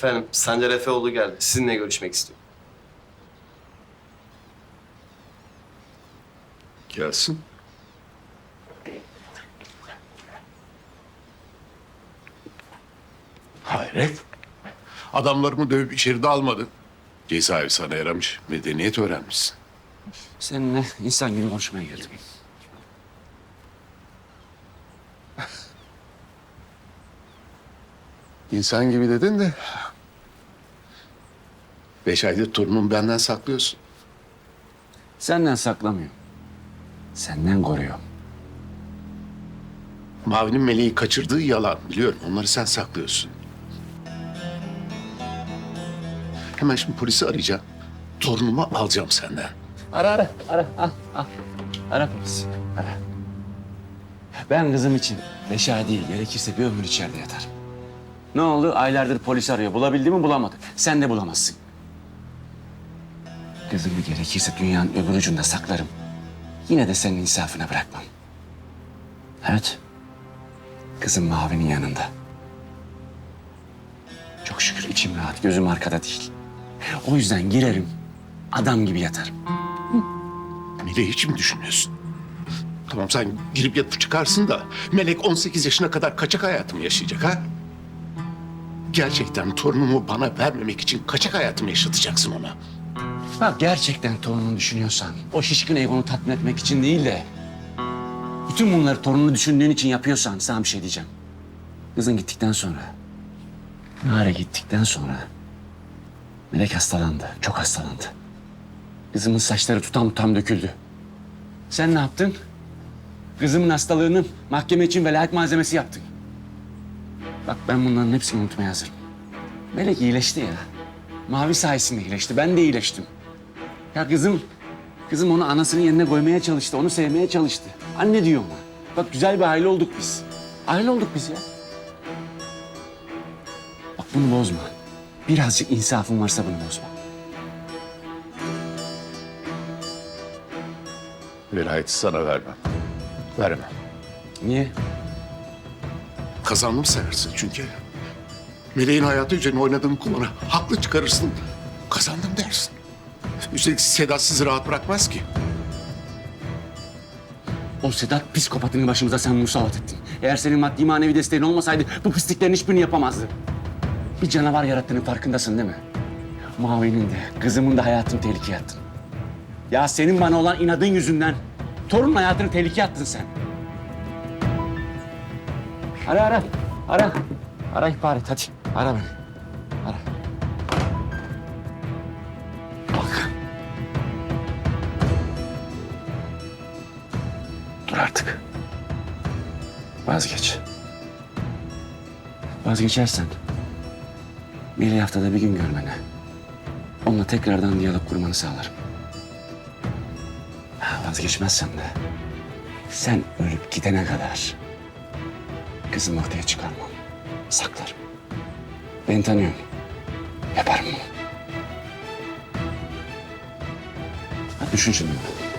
Efendim, Sancar Efeoğlu geldi. Sizinle görüşmek istiyor. Gelsin. Hayret. Adamlarımı dövüp içeride almadın. Cezaevi sana yaramış. Medeniyet öğrenmişsin. Seninle insan gibi konuşmaya geldim. İnsan gibi dedin de... Beş aydır torunumu benden saklıyorsun. Senden saklamıyorum. Senden koruyorum. Mavi'nin meleği kaçırdığı yalan biliyorum. Onları sen saklıyorsun. Hemen şimdi polisi arayacağım. Torunumu alacağım senden. Ara ara ara al al. Ara polis. Ara. Ben kızım için beş ay değil gerekirse bir ömür içeride yatarım. Ne oldu? Aylardır polis arıyor. Bulabildi mi bulamadı. Sen de bulamazsın. Kızımı gerekirse dünyanın öbür ucunda saklarım. Yine de senin insafına bırakmam. Evet. Kızım Mavi'nin yanında. Çok şükür içim rahat, gözüm arkada değil. O yüzden girerim, adam gibi yatarım. Meleği hiç mi düşünmüyorsun? Tamam sen girip yatıp çıkarsın da Melek 18 yaşına kadar kaçak hayatımı yaşayacak ha? Gerçekten torunumu bana vermemek için kaçak hayatımı yaşatacaksın ona. Bak gerçekten torununu düşünüyorsan, o şişkin egonu tatmin etmek için değil de... ...bütün bunları torununu düşündüğün için yapıyorsan sana bir şey diyeceğim. Kızın gittikten sonra, Nare gittikten sonra... Melek hastalandı, çok hastalandı. Kızımın saçları tutam tutam döküldü. Sen ne yaptın? Kızımın hastalığını mahkeme için velayet malzemesi yaptın. Bak ben bunların hepsini unutmaya hazırım. Melek iyileşti ya. Mavi sayesinde iyileşti. Ben de iyileştim. Ya kızım, kızım onu anasının yerine koymaya çalıştı. Onu sevmeye çalıştı. Anne diyor ona. Bak güzel bir aile olduk biz. Aile olduk biz ya. Bak bunu bozma. Birazcık insafın varsa bunu bozma. Velayeti sana vermem. Vermem. Niye? Kazandım sayarsın çünkü. Meleğin hayatı üzerine oynadığım kumarı haklı çıkarırsın. Kazandım dersin. Üstelik Sedat sizi rahat bırakmaz ki. O Sedat psikopatını başımıza sen musallat ettin. Eğer senin maddi manevi desteğin olmasaydı bu pisliklerin hiçbirini yapamazdı. Bir canavar yarattığının farkındasın değil mi? Mavi'nin de kızımın da hayatını tehlikeye attın. Ya senin bana olan inadın yüzünden torunun hayatını tehlikeye attın sen. Ara ara. Ara. Ara ihbar et hadi. Ara beni. Artık. Vazgeç. Vazgeçersen bir haftada bir gün görmene, onunla tekrardan diyalog kurmanı sağlarım. Vazgeçmezsen de sen ölüp gidene kadar kızımı ortaya çıkarmam, saklarım. Beni tanıyorum. Yaparım bunu. Düşün şimdi. bunu.